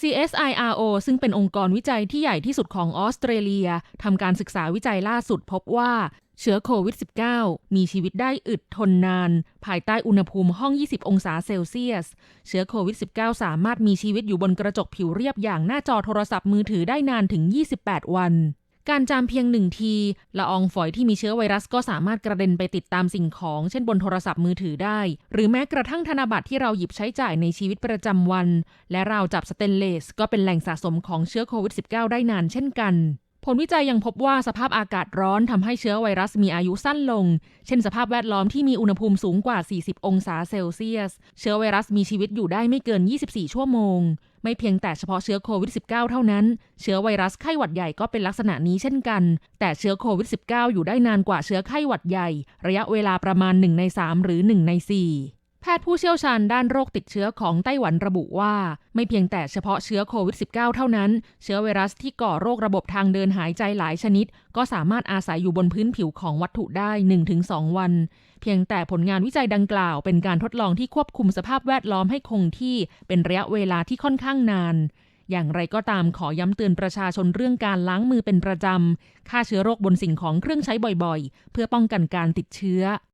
CSIRO ซึ่งเป็นองค์กรวิจัยที่ใหญ่ที่สุดของออสเตรเลียทำการศึกษาวิจัยล่าสุดพบว่าเชื้อโควิด -19 มีชีวิตได้อึดทนนาน ภายใต้อุณหภูมิห้อง 20 องศาเซลเซียส เชื้อโควิด -19 สามารถมีชีวิตอยู่บนกระจกผิวเรียบอย่างหน้าจอโทรศัพท์มือถือได้นานถึง 28 วัน การจามเพียงหนึ่งทีละอองฝอยที่มีเชื้อไวรัสก็สามารถกระเด็นไปติดตามสิ่งของ เช่นบนโทรศัพท์มือถือได้ หรือแม้กระทั่งธนบัตรที่เราหยิบใช้จ่ายในชีวิตประจำวัน และราวจับสเตนเลส ก็เป็นแหล่งสะสมของเชื้อโควิด -19 ได้นานเช่นกัน ผลวิจัยยังพบว่าสภาพอากาศร้อนทำให้เชื้อไวรัสมีอายุสั้นลง เช่นสภาพแวดล้อมที่มีอุณหภูมิสูงกว่า 40 องศาเซลเซียส เชื้อไวรัสมีชีวิตอยู่ได้ไม่เกิน 24 ชั่วโมง ไม่เพียงแต่เฉพาะเชื้อโควิด -19 เท่านั้น เชื้อไวรัสไข้หวัดใหญ่ก็เป็นลักษณะนี้เช่นกัน แต่เชื้อโควิด -19 อยู่ได้นานกว่าเชื้อไข้หวัดใหญ่ ระยะเวลาประมาณ 1 ใน 3 หรือ 1 ใน 4 แพทย์ผู้เชี่ยวชาญด้านโรคติดเชื้อของไต้หวันระบุว่า ไม่เพียงแต่เฉพาะเชื้อโควิด -19 เท่านั้น เชื้อไวรัสที่ก่อโรคระบบทางเดินหายใจหลายชนิด ก็สามารถอาศัยอยู่บนพื้นผิวของวัตถุได้ 1-2 วัน เพียงแต่ผลงานวิจัยดังกล่าว เป็นการทดลองที่ควบคุมสภาพแวดล้อมให้คงที่เป็นระยะเวลาที่ค่อนข้างนานอย่างไรก็ตามขอย้ำเตือนประชาชนเรื่องการล้างมือเป็นประจำ ฆ่าเชื้อโรคบนสิ่งของเครื่องใช้บ่อยๆ เพื่อป้องกันการติดเชื้อ